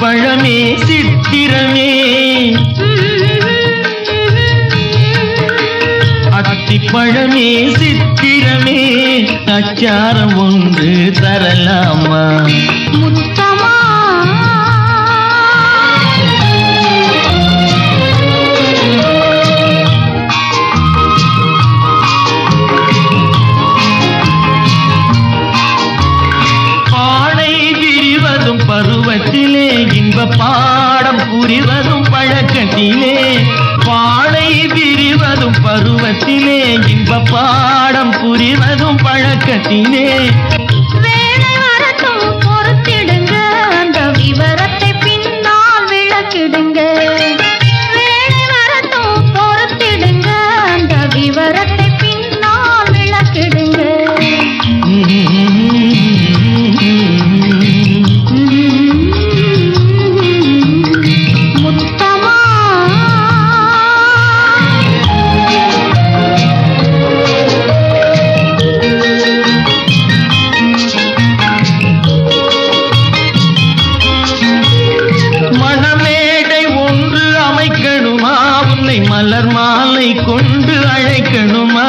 பழமே சித்திரமே. அத்திப்பழமே சித்திரமே. அச்சாரம் ஒன்று தரலாமா? இன்ப பாடம் புரிவதும் பழக்கத்திலே பாலை விரிவதும் பருவத்திலே இன்ப பாடம் புரிவதும் பழக்கத்திலே கொண்டு அழைக்கணுமா?